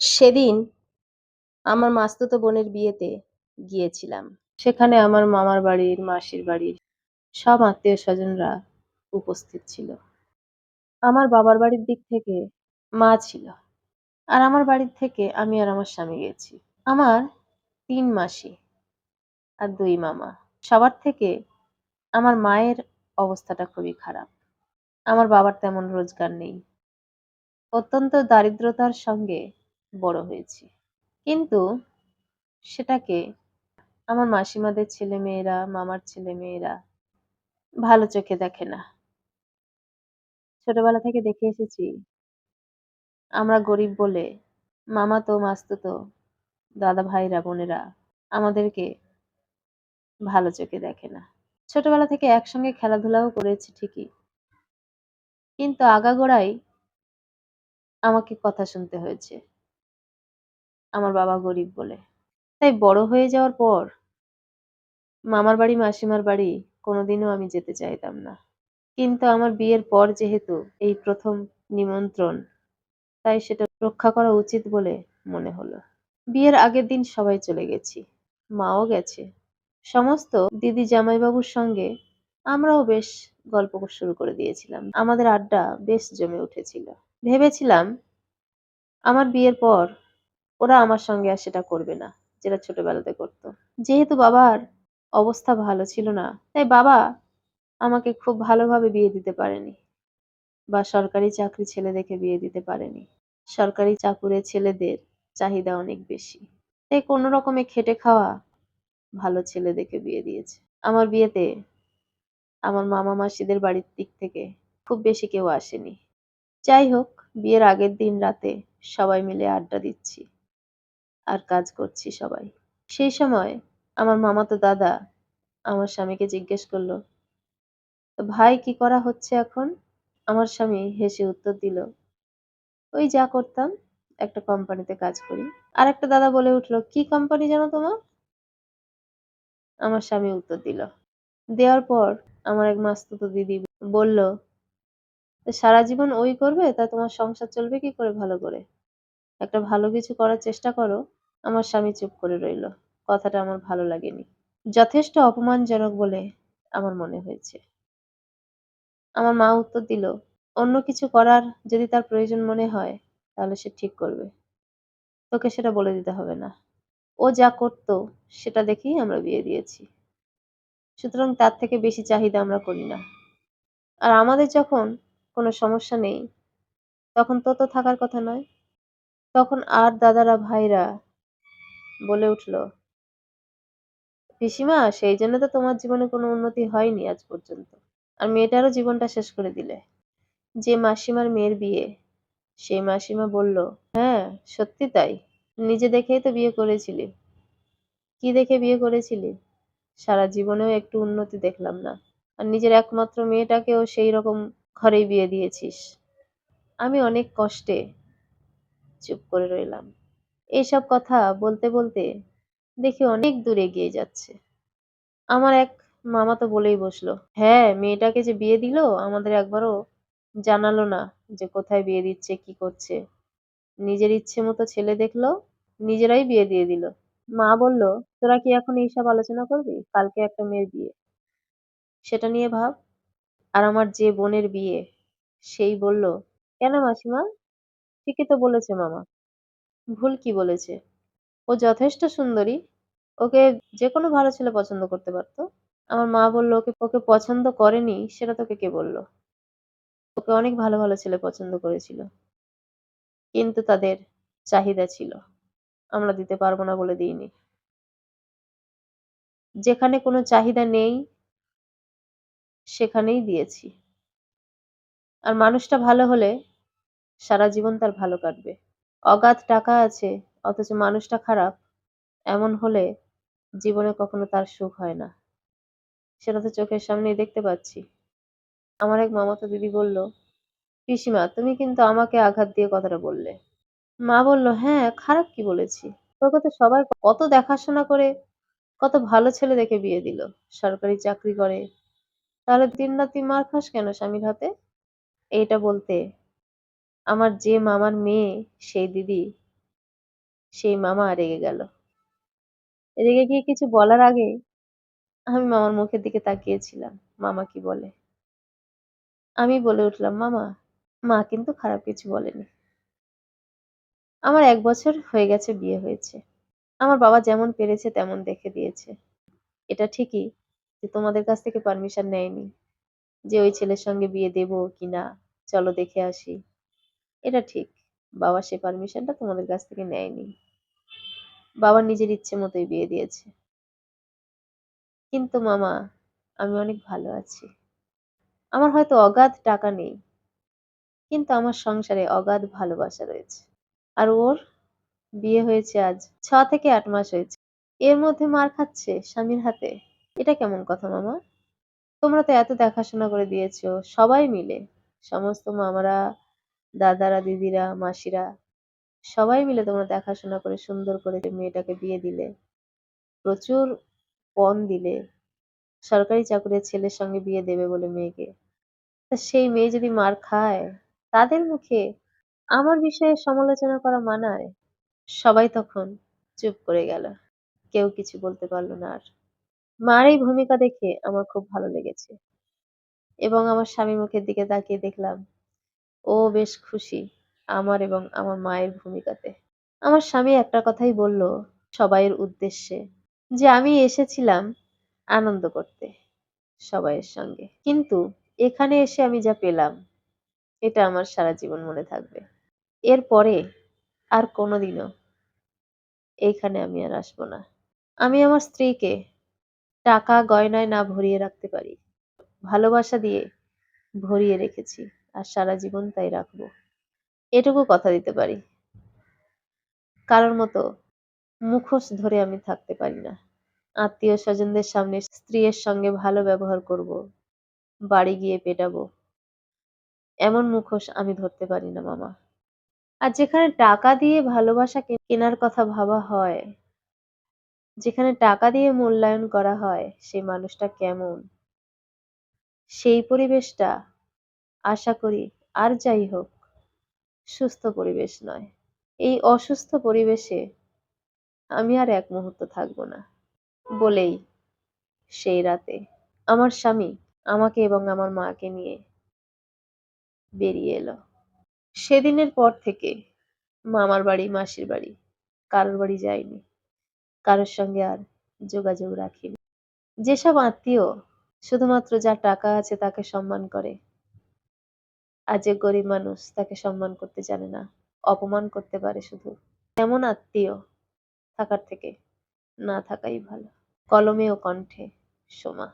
সেদিন আমার মাসতুতো বোনের বিয়েতে গিয়েছিলাম। সেখানে আমার মামার বাড়ির, মাসির বাড়ির সব আত্মীয়-স্বজনরা উপস্থিত ছিল। আমার বাবার বাড়ির দিক থেকে মা ছিল। আর আমার বাড়ির থেকে আমি আর আমার স্বামী গেছি। আমার তিন মাসি আর দুই মামা। সবার থেকে আমার মায়ের অবস্থাটা খুবই খারাপ। আমার বাবার তেমন রোজগার নেই। অত্যন্ত দারিদ্রতার সঙ্গে বড় হয়েছি। কিন্তু সেটাকে আমার মাসিমাদের ছেলেমেয়েরা, মামার ছেলেমেয়েরা ভালো চোখে দেখে না। ছোটবেলা থেকে দেখে এসেছি আমরা গরিব বলে মামাতো, মাসতুতো, দাদা ভাইরা, বোনেরা আমাদেরকে ভালো চোখে দেখে না। ছোটবেলা থেকে একসঙ্গে খেলাধুলাও করেছি ঠিকই। কিন্তু আগাগোড়াই আমাকে কথা শুনতে হয়েছে। আমার বাবা গরিব বলে। তাই বড় হয়ে যাওয়ার পর মামার বাড়ি, মাসিমার বাড়ি কোনোদিনও আমি যেতে চাইতাম না। কিন্তু আমার বিয়ের পর যেহেতু এই প্রথম নিমন্ত্রণ, তাই সেটা রক্ষা করা উচিত বলে মনে হলো। বিয়ের আগের দিন সবাই চলে গেছি। মাও গেছে। সমস্ত দিদি জামাইবাবুর সঙ্গে আমরাও বেশ গল্প শুরু করে দিয়েছিলাম। আমাদের আড্ডা বেশ জমে উঠেছিল। ভেবেছিলাম আমার বিয়ের পর ওরা আমার সঙ্গে আর সেটা করবে না, যেটা ছোটবেলাতে করত। যেহেতু বাবার অবস্থা ভালো ছিল না, তাই বাবা আমাকে খুব ভালোভাবে বিয়ে দিতে পারেনি বা সরকারি চাকরি ছেলে দেখে বিয়ে দিতে পারেনি। সরকারি চাকুরে ছেলেদের চাহিদা অনেক বেশি। তাই কোনো রকমে খেটে খাওয়া ভালো ছেলে দেখে বিয়ে দিয়েছে। আমার বিয়েতে আমার মামা মাসিদের বাড়ির দিক থেকে খুব বেশি কেউ আসেনি। যাই হোক বিয়ের আগের দিন রাতে সবাই মিলে আড্ডা দিচ্ছি আর কাজ করছি সবাই। সেই সময় আমার মামাতো দাদা আমার স্বামীকে জিজ্ঞেস করল, ভাই কি করা হচ্ছে এখন? আমার স্বামী হেসে উত্তর দিল, ওই যা করতাম, একটা কোম্পানিতে কাজ করি। আর একটা দাদা বলে উঠল, কি কোম্পানি জানো তোমার? আমার স্বামী উত্তর দিল। দেওয়ার পর আমার এক মাসতুতো দিদি বলল, সারা জীবন ওই করবে তা তোমার সংসার চলবে কি করে ভালো করে? একটা ভালো কিছু করার চেষ্টা করো। আমার স্বামী চুপ করে রইল। কথাটা আমার ভালো লাগেনি। যথেষ্ট অপমানজনক বলে আমার মনে হয়েছে। আমার মা উত্তর দিল, অন্য কিছু করার যদি তার প্রয়োজন মনে হয় তাহলে সে ঠিক করবে। তোকে সেটা বলে দিতে হবে না। ও যা করতো সেটা দেখেই আমরা বিয়ে দিয়েছি। সুতরাং তার থেকে বেশি চাহিদা আমরা করি না। আর আমাদের যখন কোনো সমস্যা নেই তখন তো তো থাকার কথা নয়। তখন আর দাদারা ভাইরা বলে উঠল, পিসিমা সেই জন্য তো তোমার জীবনে কোনো উন্নতি হয়নি আজ পর্যন্ত। আর মেয়েটারও জীবনটা শেষ করে দিলে। যে মাসিমার মেয়ের বিয়ে, সেই মাসিমা বলল, হ্যাঁ সত্যি তাই। নিজে দেখেই তো বিয়ে করেছিলি। কি দেখে বিয়ে করেছিলি? সারা জীবনেও একটু উন্নতি দেখলাম না। আর নিজের একমাত্র মেয়েটাকেও সেই রকম ঘরেই বিয়ে দিয়েছিস। আমি অনেক কষ্টে চুপ করে রইলাম। এইসব কথা বলতে বলতে দেখি অনেক দূর এগিয়ে যাচ্ছে। আমার এক মামা তো বলেই বসল, হ্যাঁ মেয়েটাকে যে বিয়ে দিল আমাদের একবারও জানালো না যে কোথায় বিয়ে দিচ্ছে, কি করছে। নিজের ইচ্ছে মতো ছেলে দেখল, নিজেরাই বিয়ে দিয়ে দিল। মা বলল, তোরা কি এখন এইসব আলোচনা করবি? কালকে একটা মেয়ের বিয়ে। সেটা নিয়ে ভাব। আর আমার যে বোনের বিয়ে, সেই বলল, কেন মাসিমা? ঠিকই তো বলেছে মামা। ভুল কি বলেছে? ও যথেষ্ট সুন্দরী। ওকে যে কোনো ভালো ছেলে পছন্দ করতে পারতো। আমার মা বলল, ওকে ওকে পছন্দ করেনি সেটা তোকে কে বলল? ওকে অনেক ভালো ভালো ছেলে পছন্দ করেছিল। কিন্তু তাদের চাহিদা ছিল। আমরা দিতে পারব না বলে দিইনি। যেখানে কোনো চাহিদা নেই সেখানেই দিয়েছি। আর মানুষটা ভালো হলে সারা জীবন তার ভালো কাটবে। অগাধ টাকা আছে অথচ মানুষটা খারাপ, এমন হলে জীবনে কখনো তার সুখ হয় না। সেটা তো চোখের সামনেই দেখতে পাচ্ছি। আমার এক মামাতো দিদি বলল, পিসিমা তুমি কিন্তু আমাকে আঘাত দিয়ে কথাটা বললে। মা বলল, হ্যাঁ খারাপ কি বলেছি? তোকে তো সবাই কত দেখাশোনা করে কত ভালো ছেলে দেখে বিয়ে দিল। সরকারি চাকরি করে। তাহলে দিনরাত তুই মার খাস কেন স্বামীর হাতে? এইটা বলতে আমার যে মামার মেয়ে, সেই দিদি, সেই মামা রেগে গেল। রেগে গিয়ে কিছু বলার আগে আমি মামার মুখের দিকে তাকিয়েছিলাম। মামা কি বলে? আমি বলে উঠলাম, মামা, মা কিন্তু খারাপ কিছু বলেনি। আমার এক বছর হয়ে গেছে বিয়ে হয়েছে। আমার বাবা যেমন পেরেছে তেমন দেখে দিয়েছে। এটা ঠিকই যে তোমাদের কাছ থেকে পারমিশন নেয়নি যে ওই ছেলের সঙ্গে বিয়ে দেব কি না। চলো দেখে আসি। এটা ঠিক। বাবা সে পারমিশনটা তোমাদের কাছ থেকে নেয়নি। বাবা নিজের ইচ্ছে মতোই বিয়ে দিয়েছে। কিন্তু মামা, আমি অনেক ভালো আছি। আমার হয়তো অগাধ টাকা নেই, কিন্তু আমার সংসারে অগাধ ভালোবাসা রয়েছে। আর ওর বিয়ে হয়েছে আজ ছ থেকে আট মাস হয়েছে। এর মধ্যে মার খাচ্ছে স্বামীর হাতে। এটা কেমন কথা, মামা? তোমরা তো এত দেখাশোনা করে দিয়েছ, সবাই মিলে। সমস্ত মামারা দাদারা, দিদিরা, মাসিরা সবাই মিলে তোমরা দেখাশোনা করে সুন্দর করে যে মেয়েটাকে বিয়ে দিলে। প্রচুর পণ দিলে। সরকারি চাকরির ছেলের সঙ্গে বিয়ে দেবে বলে মেয়েকে। তা সেই মেয়ে যদি মার খায়, তাদের মুখে আমার বিষয়ে সমালোচনা করা মানায়? সবাই তখন চুপ করে গেল। কেউ কিছু বলতে পারল না আর। মার এই ভূমিকা দেখে আমার খুব ভালো লেগেছে। এবং আমার স্বামীর মুখের দিকে তাকিয়ে দেখলাম ও বেশ খুশি আমার এবং আমার মায়ের ভূমিকাতে। আমার স্বামী একটা কথাই বলল সবাইয়ের উদ্দেশ্যে যে আমি এসেছিলাম আনন্দ করতে সবাইয়ের সঙ্গে। কিন্তু এখানে এসে আমি যা পেলাম, এটা আমার সারা জীবন মনে থাকবে। এরপরে আর কোনোদিনও এইখানে আমি আর আসব না। আমি আমার স্ত্রীকে টাকা গয়নায় না ভরিয়ে রাখতে পারি, ভালোবাসা দিয়ে ভরিয়ে রেখেছি। আর সারা জীবন তাই রাখব। এটুকু কথা দিতে পারি। কারোর মতো মুখোশ ধরে আমি থাকতে পারি না। আত্মীয় স্বজনদের সামনে স্ত্রীর সঙ্গে ভালো ব্যবহার করব, বাড়ি গিয়ে পেটাবো, এমন মুখোশ আমি ধরতে পারি না, মামা। আর যেখানে টাকা দিয়ে ভালোবাসা কেনার কথা ভাবা হয়, যেখানে টাকা দিয়ে মূল্যায়ন করা হয়, সেই মানুষটা কেমন? সেই পরিবেশটা আশা করি আর যাই হোক, সুস্থ পরিবেশ নয়। এই অসুস্থ পরিবেশে আমি আর এক মুহূর্ত থাকব না। বলেই সেই রাতে আমার স্বামী আমাকে এবং আমার মাকে নিয়ে বেরিয়ে এলো। সেদিনের পর থেকে মামার বাড়ি, মাসির বাড়ি, কারোর বাড়ি যাইনি, কারোর সঙ্গে আর যোগাযোগ রাখিনি। যেসব আত্মীয় শুধুমাত্র যার টাকা আছে তাকে সম্মান করে আর যে গরিব মানুষ তাকে সম্মান করতে জানে না, অপমান করতে পারে শুধু। এমন আত্মীয় থাকার থেকে না থাকাই ভালো। কলমে ও কণ্ঠে সোমা।